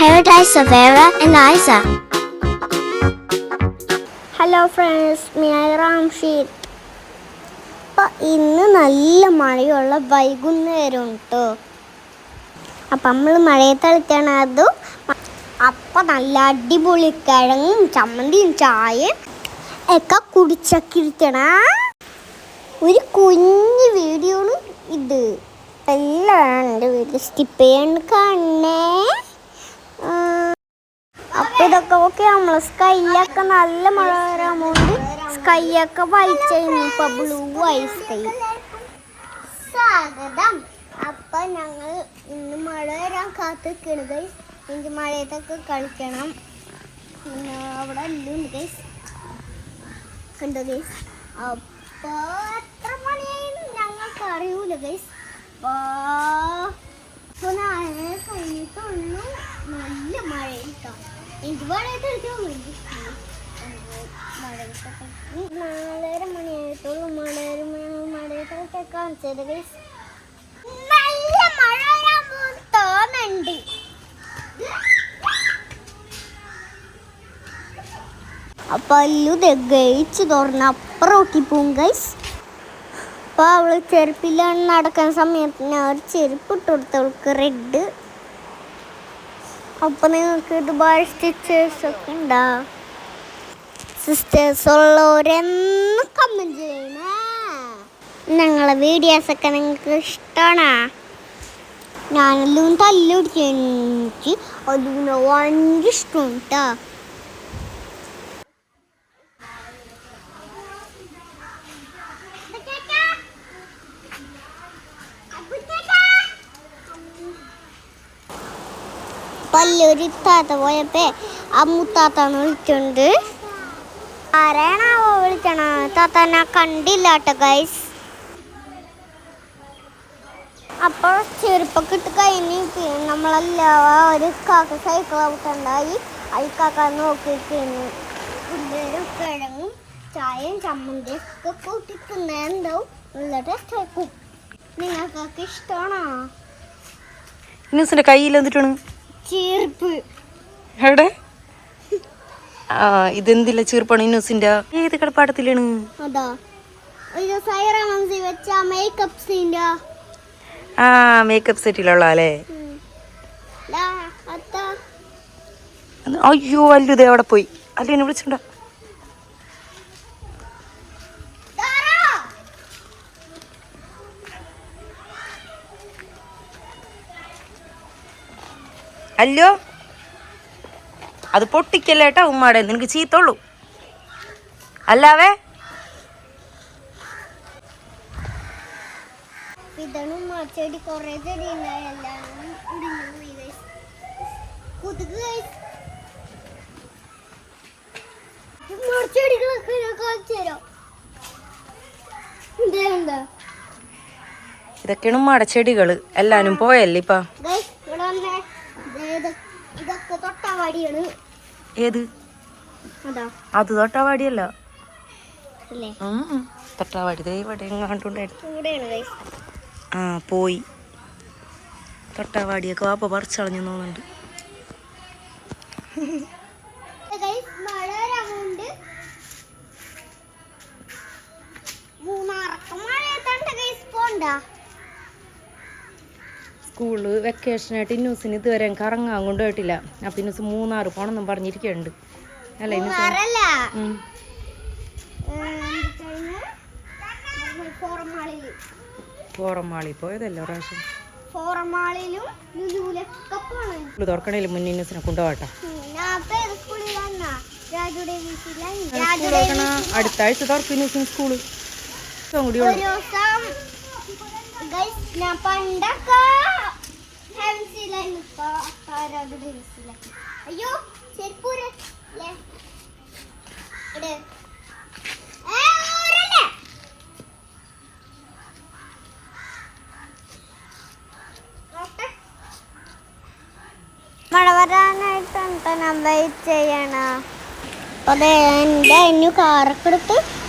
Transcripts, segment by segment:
paradise of Era and Isa. Hello friends ഞാൻ റാംഷീദ് അപ്പം ഇന്ന് നല്ല മഴയുള്ള വൈകുന്നേരം കേട്ടോ അപ്പം നമ്മൾ മഴയത്ത് കളിച്ചാണ് അത്. അപ്പം നല്ല അടിപൊളി കിഴങ്ങും ചമ്മന്തിയും ചായയും ഒക്കെ കുടിച്ചൊക്കെ ഇരിക്കണ ഒരു കുഞ്ഞു വീഡിയോ ഇത്. എല്ലാവരും എന്റെ വീട്ടിൽ സ്കിപ്പ് ചെയ്യാണ്ട് കാണണേ. ഇതൊക്കെ ഓക്കെ നമ്മൾ സ്കൈയൊക്കെ നല്ല മഴ വരാമോണ്ട് സ്കൈയൊക്കെ വൈറ്റ് ചെയ്യുന്നു ഇപ്പൊ ബ്ലൂ ആയി സ്കൈ സ്വാഗതം. അപ്പൊ ഞങ്ങൾ ഇന്ന് മഴ വരാൻ കാത്തു ഗൈസ് എനിക്ക് മഴയത്തൊക്കെ കളിക്കണം. പിന്നെ അവിടെ എല്ലാം ഗൈസ് കണ്ടോ ഗൈസ് അപ്പൊ എത്ര മണിയായിരുന്നു ഞങ്ങൾക്ക് അറിയൂല ഗൈസ് അപ്പൊ നാളെ കഴിഞ്ഞിട്ടുള്ളൂ. നല്ല കളിക്കാൻ നാലര മണിയായിട്ടുള്ളൂ മഴയൊരു മഴയത്തൊക്കെ കാണിച്ചത് നല്ല മഴ തോന്നുന്നുണ്ട് അപ്പൊ അല്ലു ഗയിച്ച് തുറന്ന് അപ്പുറം പോവും ഗൈസ് അപ്പൊ അവൾ ചെരുപ്പിലാണ് നടക്കുന്ന സമയത്ത് ഞാൻ ഒരു ചെരുപ്പ് ഇട്ട് കൊടുത്തവൾക്ക് റെഡ് അപ്പൊ നിങ്ങൾക്ക് ഇതുപോലെ സ്റ്റിച്ചേഴ്സ് ഒക്കെ ഉണ്ടാ? സിസ്റ്റേഴ്സ് ഉള്ളവരെന്ന് കമന്റ് ചെയ്യണേ. ഞങ്ങളെ വീഡിയോസ് ഒക്കെ നിങ്ങൾക്ക് ഇഷ്ടമാണോ ഞാനെല്ലാം തല്ലുപിടിച്ച് എനിക്ക് അതിന് ഭയങ്കര ഇഷ്ടം കേട്ടോ പല്ലൊരു താത്ത പോയപ്പോ ആ മുത്താത്താന്ന് വിളിച്ചോണ്ട് ആരാണാവോ വിളിച്ചണ താത്ത കണ്ടില്ല കേട്ടോ ഗൈസ് അപ്പോൾ ചെരുപ്പൊക്കെ ഇട്ട് കഴിഞ്ഞ് നമ്മളല്ല ഒരു കാക്ക സൈക്കിൾ ഔട്ടുണ്ടായി ഈ കാക്ക നോക്കിയിരിക്കുന്നു പിള്ളേരും കിഴങ്ങും ചായയും ചമ്മന്തിയും ഒക്കെ കൂട്ടി തിന്നാണ്ടാവും നല്ല ടേസ്റ്റ് ആയിരിക്കും നിങ്ങൾക്കൊക്കെ ഇഷ്ടമാണോ ഇന്നൂസിന്റെ കയ്യിൽ എന്തിട്ടാണ്? ചെരുപ്പ് എവിടെ? ആ ഇതെന്തില്ല ചീർപ്പാണ് ന്യൂസിന്റെ? ഏത് കളിപ്പാട്ടത്തിലാണ് ആ മേക്കപ്പ് സെറ്റിലുള്ള അല്ലേ അയ്യോ അല്ലു ഇതേ അവിടെ പോയി. അല്ലു എന്നെ വിളിച്ചിട്ടുണ്ടോ? അല്ലോ? അത് പൊട്ടിക്കല്ലേട്ടാ ഉമ്മാടെ? നിനക്ക് ചീത്തോളൂ അല്ലാവേ? ഇതാണ് ചെടി കുറേ ചെടി ഉണ്ടായി പോയി guys. കൊതുക് guys. ഈ ചെടികളൊക്കെ ഞാൻ കാണിച്ചു തരാം. ഇതെന്താ? ഇതൊക്കെയാണ് ഉമ്മാടെ ചെടികൾ. എല്ലാരും പോയല്ലേ ഇപ്പൊ Guys, ഇവിടെ വന്നേ ദേ ഇത് ഇതൊക്കെ തൊട്ടാവാടിയാണ്. ഏത്? അതാ. തൊട്ടാവാടിയല്ല. തൊട്ടാവാടി ഇവിടെ ആ പോയി. തൊട്ടാവാടിയൊക്കെ വാപ്പ പറിച്ചളഞ്ഞു തോന്നുന്നുണ്ട്. മഴ മൂന്നാറക്കം മഴയത്തണ്ട ഗൈസ് പോണ്ട? സ്കൂളിൽ വെക്കേഷനായിട്ട് ഇന്നൂസിന് ഇതുവരെ കറങ്ങാൻ കൊണ്ടുപോയിട്ടില്ല. അപ്പം ഇന്നൂസ് മൂന്നാറ് പോണെന്നും പറഞ്ഞിരിക്കുന്നുണ്ട് അല്ല ഇന്നൂസ്. ഫോറമാളിൽ. പോയതല്ലോ പ്രാവശ്യം? സ്കൂൾ തുറക്കണേൽ മുന്നേ ഇന്നൂസിനെ കൊണ്ടുപോകട്ടെ. അടുത്ത ആഴ്ച തുറക്കും ഇന്നൂസിന് സ്കൂൾ. കൂടി ദിവസം ഞാൻ പണ്ടൊക്കെ അയ്യോ ചെയ്യണ എന്റെ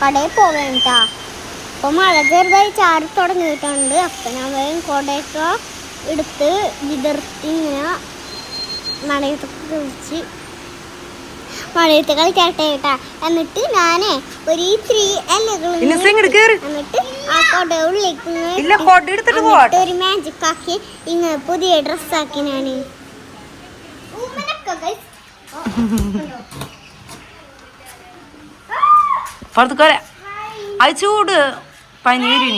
കടയിൽ പോകേണ്ട അപ്പൊ മഴ ചെറുതായി ചാരി തുടങ്ങിയിട്ടുണ്ട്. അപ്പൊ ഞാൻ വേഗം കൊടയൊക്കെ എടുത്ത് വിതർത്തി ഇങ്ങനെ മഴയത്തൊക്കെ കളിച്ച് മഴയത്ത് കളിക്കട്ടെ കേട്ടാ. എന്നിട്ട് ഞാനേ ഒരു ത്രീ എന്നിട്ട് ആ കൊട ഉള്ളിലേക്ക് കൊട ഒരു മാജിക് ആക്കി ഇങ്ങനെ പുതിയ ഡ്രസ് ആക്കി ഞാൻ. പുറത്ത് അത് ചൂട് പനി വരും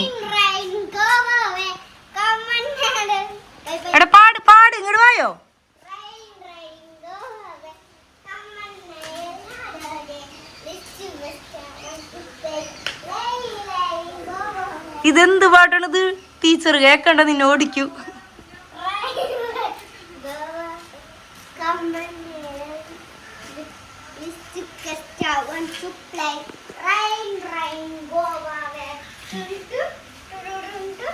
എടാ പാട് പാട് ഇങ്ങോട്ട് ഇതെന്ത് പാട്ടാണിത്? ടീച്ചർ കേക്കണ്ട നിന്നെ ഓടിക്കൂ പൂക്കളുണ്ട്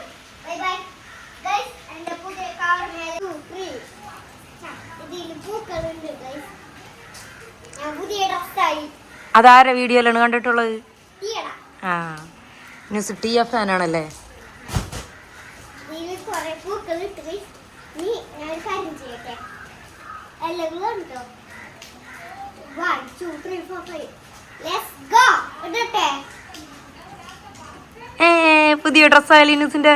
guys. ഞാൻ പുതിയ ഡ്രസ്സായി അതാരെ വീഡിയോയിലാണ് കണ്ടിട്ടുള്ളത്? ആ. ന്യൂസ് ടി എഫ് ഫാനാണല്ലേ? ഏ പുതിയ ഡ്രസ്സായാലും ന്യൂസിന്റെ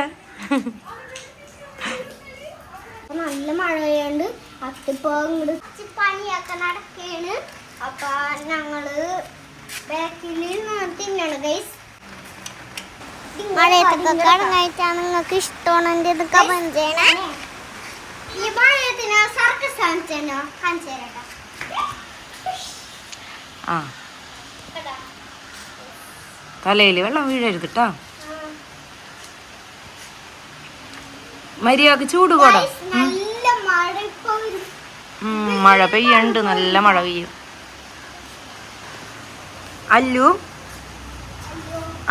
നല്ല മഴ പെയ്യുണ്ട് ഇങ്ങോട്ട് പണിയൊക്കെ നടക്കാണ്. അപ്പൊ ഞങ്ങൾ ബാക്കിൽ തിന്നാണ് ഗൈസ് മഴയത്തൊക്കെ കടങ്ങായിട്ടാണ് നിങ്ങൾക്ക് ഇഷ്ടമാണെങ്കിൽ ഇത് കമന്റ് ചെയ്യണേ. ഈ മഴയത്തിന് സർക്കസ് കാണിച്ചോ കാണിച്ചു തരാട്ടോ ആ. തലയിൽ വെള്ളം വീഴരുത് കേട്ടോ മര്യാദയ്ക്ക് ചൂട് കൂടാ Guys, നല്ല മഴ ഇപ്പൊ വരും ഉം, മഴ പെയ്യണ്ട് നല്ല മഴ പെയ്യും. അല്ലു?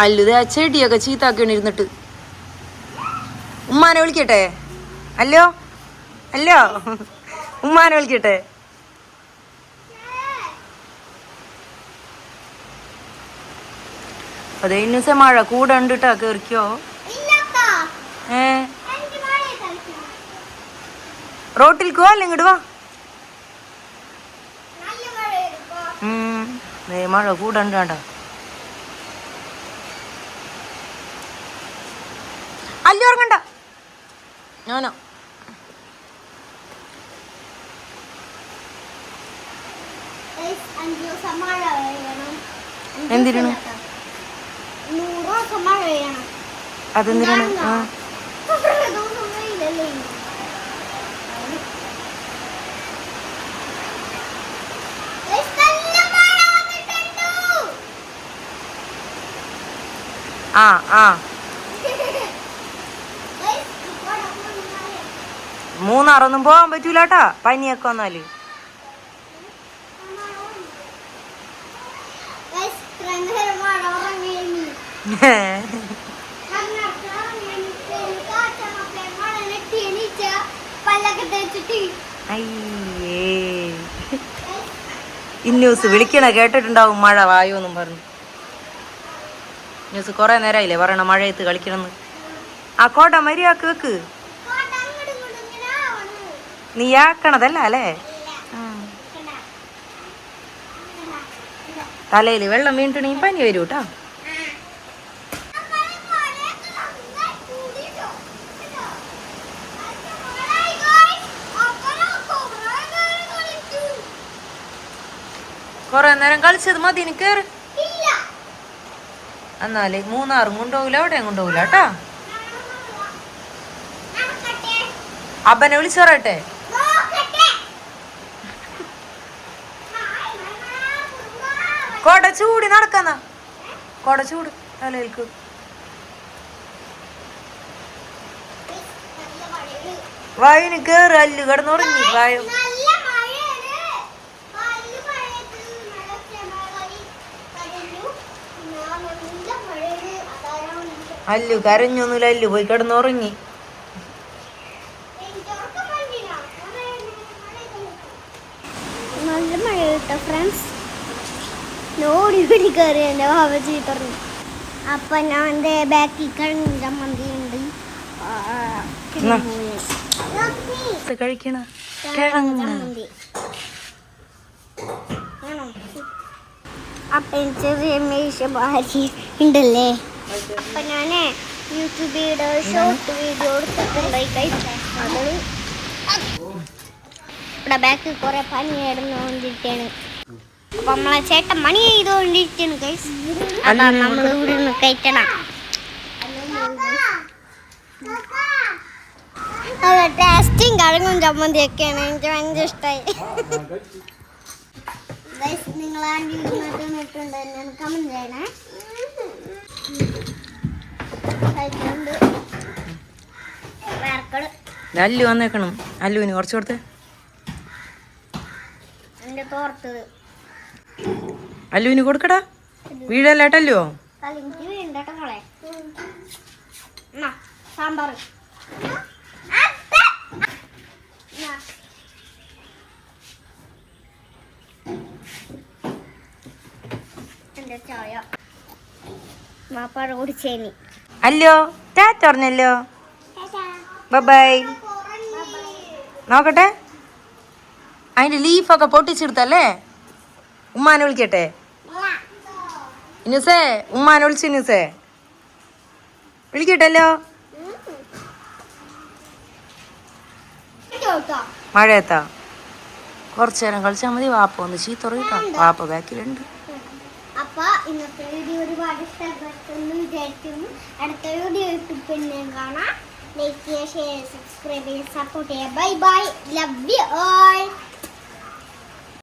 അല്ലു ദേ ആ ചെടിയൊക്കെ ചീത്താക്കിയാണ് ഇരുന്നിട്ട്. ഉമ്മാനെ വിളിക്കട്ടെ? അല്ലോ? അല്ലോ? ഉമ്മാനെ വിളിക്കട്ടെ? അതെ ഇന്നസെ മഴ കൂടെ ഉണ്ട് കേട്ടോ കേറിക്കോ ഏ? റോട്ടിൽ കോ കളിക്കണം റോട്ടിൽക്കോ അല്ല ഇങ്ങോട്ട് വാ നല്ല മഴ വരുമ്പോ ഉം, ദേ മഴ കൂടണ്ട വേണ്ട അല്ലു ഉറങ്ങണ്ട. ഞാനോ. എന്തിനാണ്? അതെന്തിനാണ്? ആ ഒരു ദിവസം വെയിലല്ലേ ഇനി? Guys, നല്ല മഴ വന്നിട്ടുണ്ട്. ആ ആ. മൂന്നാറൊന്നും പോകാൻ പറ്റൂലാട്ടാ. പനിയൊക്കെ വന്നാൽ. അയ്യേ. ഈ ന്യൂസ് വിളിക്കണ കേട്ടിട്ടുണ്ടാവും മഴ വായോന്നും പറഞ്ഞു. ന്യൂസ് കുറെ നേരമായില്ലേ പറയണ മഴയത്ത് കളിക്കണമെന്ന്? ആ കോട്ട മര്യാദയ്ക്ക് വെക്ക്. നീ ആക്കണതല്ല അല്ലേ? തലയിൽ വെള്ളം വീണിട്ടുണ്ടെങ്കിൽ പനി വരൂ കേട്ടോ കുറേ നേരം കളിച്ചു. കളിച്ചത് മതി നീ കേറ് എന്നാൽ മൂന്നാറും കൊണ്ടുപോകില്ല അവിടെയും കൊണ്ടുപോകില്ല കേട്ടാ. അപ്പനെ വിളിച്ചു പറയട്ടെ. കൊട ചൂടി നടക്കാന്നാ കൊട ചൂട് മഴയാണ്. വായന് കേറ് അല്ലു കിടന്നുറങ്ങി വായ അല്ലു കരഞ്ഞൊന്നുമില്ല അല്ലു പോയി കിടന്നുറങ്ങി. നല്ല മഴ ഫ്രണ്ട്സ് ലോറി പിടി കയറി എന്റെ ബാബജി പറഞ്ഞു. അപ്പം ഞാൻ എന്റെ ബാക്കിൽ കണ്ട മന്തിയുണ്ട് ചെറിയ മേശ ഭാര്യ ഉണ്ടല്ലേ? അപ്പൊ ഞാനേ വീഡിയോ ഷോർട്ട് വീഡിയോ എടുത്തിട്ടുണ്ടായി അത് ഇവിടെ ബാക്കിൽ കുറെ പനി ഇടുന്നോണ്ടിരിക്കാണ് അപ്പൊ നമ്മളെ ചേട്ടൻ പണി ചെയ്തുകൊണ്ടിരിക്കാണ് കൈസ് അപ്പൊ നമ്മൾ ഇവിടെ നിന്ന് കയറ്റണം. ടേസ്റ്റും കഴങ്ങും ചമ്മന്തിയൊക്കെയാണ്. എനിക്ക് ഭയങ്കര ഇഷ്ടമായി നിങ്ങൾ ആ ഞാൻ കമന്റ് ചെയ്യണേ. അല്ലു വന്നേക്കണം. അല്ലുവിന് കുറച്ച് കൊടുത്തേ. അല്ലുവിന് കൊടുക്കടാ. വീഴല്ലേട്ടല്ലോ മാപ്പാട് കൂടി ചേനി എന്നാ സാമ്പാർ എന്റെ ചായ. മാപ്പാട് കുടിച്ചേനി അല്ലോ ടാറ്റ പറഞ്ഞല്ലോ ബൈ നോക്കട്ടെ. അതിന്റെ ലീഫൊക്കെ പൊട്ടിച്ചെടുത്തല്ലേ? ഉമ്മാനെ വിളിക്കട്ടെ. ഇനുസേ ഉമ്മാനെ വിളിച്ചു ഇനുസേ. വിളിക്കട്ടല്ലോ. മഴയത്താ. കുറച്ചു നേരം കളിച്ചാൽ മതി വാപ്പ ഒന്ന് ചീത്തറിയിട്ടോ വാപ്പ ബാക്കിലുണ്ട് അപ്പൊ ഇന്നത്തെ വീഡിയോ ഒരുപാട് ഇഷ്ടപ്പെട്ടെന്ന് വിചാരിക്കുന്നു. അടുത്ത വീഡിയോ പിന്നെ കാണാം. ലൈക്ക് ചെയ്യുക ഷെയർ സബ്സ്ക്രൈബ് ചെയ്യുക സപ്പോർട്ട് ചെയ്യുക. Bye bye love you all